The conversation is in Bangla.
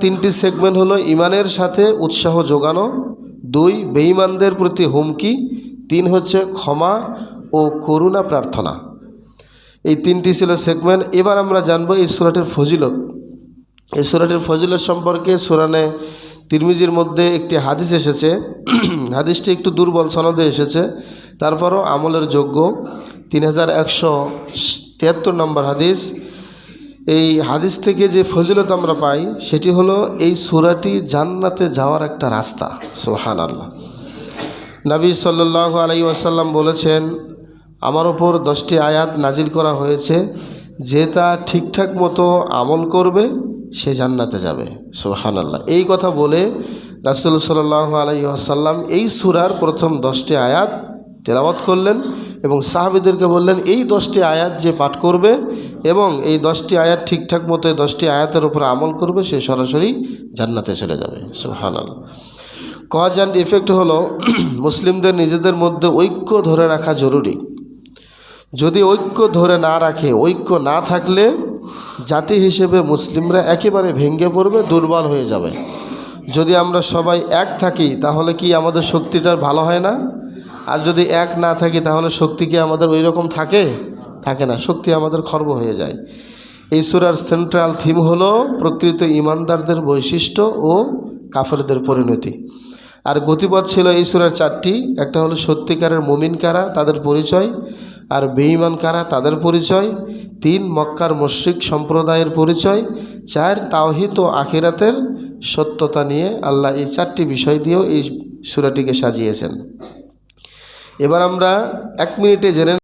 তিনটি সেগমেন্ট হলো ইমানের সাথে উৎসাহ যোগানো, দুই, বেঈমানদের প্রতি হুমকি, তিন হচ্ছে ক্ষমা ও করুণা প্রার্থনা। এই তিনটি ছিল সেগমেন্ট। এবার আমরা জানব এই সুরাটের ফজিলত। এই সুরাটের ফজিলত সম্পর্কে সুরানে তিরমিজির মধ্যে একটি হাদিস এসেছে। হাদিসটি একটু দুর্বল সনদে এসেছে। তারপরও আমলের যোগ্য। তিন হাজার একশো তিয়াত্তর নম্বর হাদিস। এই হাদিস থেকে যে ফজিলত আমরা পাই, সেটি হলো এই সুরাটি জান্নাতে যাওয়ার একটা রাস্তা। সোহান আল্লাহ নবী সাল্লাহ আলাই ওয়াসাল্লাম বলেছেন, আমার ওপর দশটি আয়াত নাজিল করা হয়েছে, যে তা ঠিকঠাক মতো আমল করবে, সে জান্নাতে যাবে। সোহান আল্লাহ এই কথা বলে রাসুল সাল্লাহ আলাই আসাল্লাম এই সুরার প্রথম দশটি আয়াত তেলাওয়াত করলেন। এবং সাহাবিদেরকে বললেন, এই দশটি আয়াত যে পাঠ করবে এবং এই দশটি আয়াত ঠিকঠাক মতো এই দশটি আয়াতের উপর আমল করবে, সে সরাসরি জান্নাতে চলে যাবে। আল্লাহ কজ অ্যান্ড ইফেক্ট হলো মুসলিমদের নিজেদের মধ্যে ঐক্য ধরে রাখা জরুরি। যদি ঐক্য ধরে না রাখে, ঐক্য না থাকলে জাতি হিসেবে মুসলিমরা একেবারে ভেঙে পড়বে, দুর্বল হয়ে যাবে। যদি আমরা সবাই এক থাকি, তাহলে কি আমাদের শক্তিটা ভালো হয় না? আর যদি এক না থাকি, তাহলে শক্তি কি আমাদের ওই রকম থাকে? থাকে না, শক্তি আমাদের খর্ব হয়ে যায়। এই সুরার সেন্ট্রাল থিম হলো প্রকৃত ইমানদারদের বৈশিষ্ট্য ও কাফেরদের পরিণতি। আর গতিপথ ছিল এই সুরার চারটি। একটা হলো সত্যিকারের মুমিন কারা, তাদের পরিচয়। আর বেঈমান কারা, তাদের পরিচয়। তিন, মক্কার মুশরিক সম্প্রদায়ের পরিচয়। চার তাওহিত ও আখিরাতের সত্যতা নিয়ে আল্লাহ এই চারটি বিষয় দিয়েও এই সুরাটিকে সাজিয়েছেন। এবার আমরা এক মিনিটে জেনে